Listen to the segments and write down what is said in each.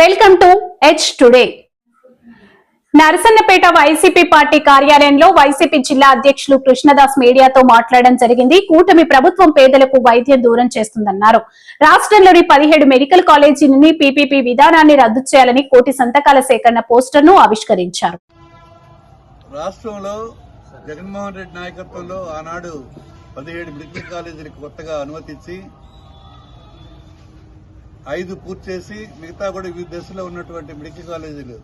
Welcome to H today Narasannapeta YCP party కార్యాలయంలో వైసీపీ జిల్లా అధ్యక్షులు కృష్ణదాస్ మీడియాతో మాట్లాడడం జరిగింది. కూటమి ప్రభుత్వం పేదలకు వైద్యం దూరం చేస్తుందన్నారు. రాష్ట్రంలోని పదిహేడు మెడికల్ కాలేజీని పీపీపీ విధానాన్ని రద్దు చేయాలని కోటి సంతకాల సేకరణ పోస్టర్ను ఆవిష్కరించారు. రాష్ట్రంలో జగన్మోహన్ రెడ్డి నాయకత్వంలో ఆనాడు పదిహేడు మెడికల్ కాలేజీలకు కొత్తగా అనుమతించి ఐదు పూర్తి చేసి మిగతా కూడా వివిధ దశలో ఉన్నటువంటి మెడికల్ కాలేజీలు.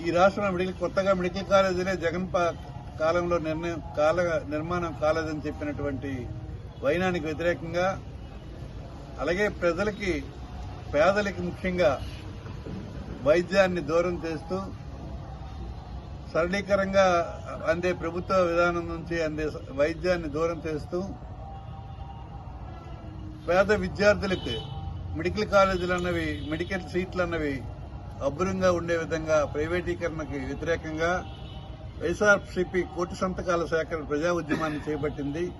ఈ రాష్ట్రంలో మెడికల్ కొత్తగా మెడికల్ కాలేజీలే జగన్ పా- కాలంలో నిర్ణయం కాల నిర్మాణం కాలేదని చెప్పినటువంటి వైనానికి వ్యతిరేకంగా అలాగే ప్రజలకి పేదలకి ముఖ్యంగా వైద్యాన్ని దూరం చేస్తూ సరళీకరంగా అందే ప్రభుత్వ విధానం నుంచి అందే వైద్యాన్ని దూరం చేస్తూ పేద విద్యార్థులకు మెడికల్ కాలేజీలు అన్నవి మెడికల్ సీట్లు అన్నవి అబ్బురంగా ఉండే విధంగా ప్రైవేటీకరణకి వ్యతిరేకంగా వైఎస్ఆర్సీపీ కోటి సంతకాల సేకరణ ప్రజా ఉద్యమాన్ని చేపట్టింది.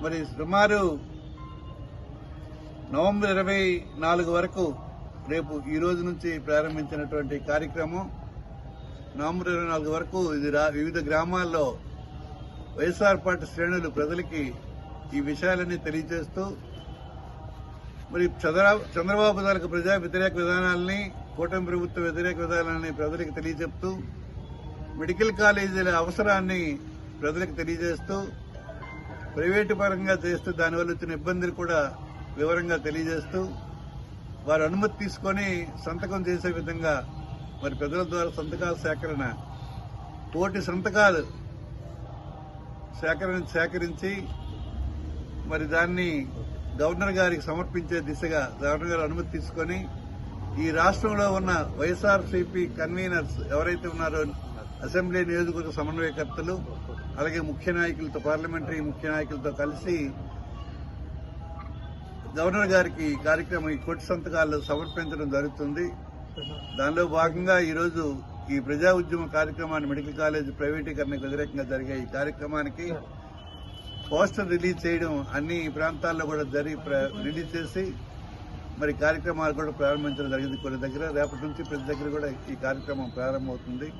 మరి సుమారు నవంబర్ ఇరవై నాలుగు వరకు రేపు ఈ రోజు నుంచి ప్రారంభించినటువంటి కార్యక్రమం. నవంబర్ ఇరవై నాలుగు వరకు ఇది రా- వివిధ గ్రామాల్లో వైఎస్ఆర్ పార్టీ శ్రేణులు ప్రజలకి ఈ విషయాలన్నీ తెలియజేస్తూ మరి చంద్ర- చంద్రబాబు తాలూకు ప్రజా వ్యతిరేక విధానాలని కూటమి ప్రభుత్వ వ్యతిరేక విధానాలని ప్రజలకు తెలియజెప్తూ మెడికల్ కాలేజీల అవసరాన్ని ప్రజలకు తెలియజేస్తూ ప్రైవేటు పరంగా చేస్తూ దానివల్ల వచ్చిన ఇబ్బందులు కూడా వివరంగా తెలియజేస్తూ వారు అనుమతి తీసుకొని సంతకం చేసే విధంగా మరి ప్రజల ద్వారా సంతకాల సేకరణ కోటి సంతకాలు సేకరణ సేకరించి మరి దాన్ని గవర్నర్ గారికి సమర్పించే దిశగా గవర్నర్ గారు అనుమతి తీసుకొని ఈ రాష్ట్రంలో ఉన్న వైఎస్ఆర్సీపీ కన్వీనర్స్ ఎవరైతే ఉన్నారో అసెంబ్లీ నియోజకవర్గ సమన్వయకర్తలు అలాగే ముఖ్య నాయకులతో పార్లమెంటరీ ముఖ్య నాయకులతో కలిసి గవర్నర్ గారికి కార్యక్రమం ఈ కోటి సంతకాలు సమర్పించడం జరుగుతుంది. దానిలో భాగంగా ఈరోజు ఈ ప్రజా ఉద్యమ కార్యక్రమాన్ని మెడికల్ కాలేజ్ ప్రైవేటీకరణకు వ్యతిరేకంగా జరిగే ఈ కార్యక్రమానికి పోస్టర్ రిలీజ్ చేయడం అన్ని ప్రాంతాల్లో కూడా జరిగి ప్ర- రిలీజ్ చేసి మరి కార్యక్రమాలు కూడా ప్రారంభించడం జరిగింది. కొన్ని దగ్గర రేపటి నుంచి ప్రతి దగ్గర కూడా ఈ కార్యక్రమం ప్రారంభమవుతుంది.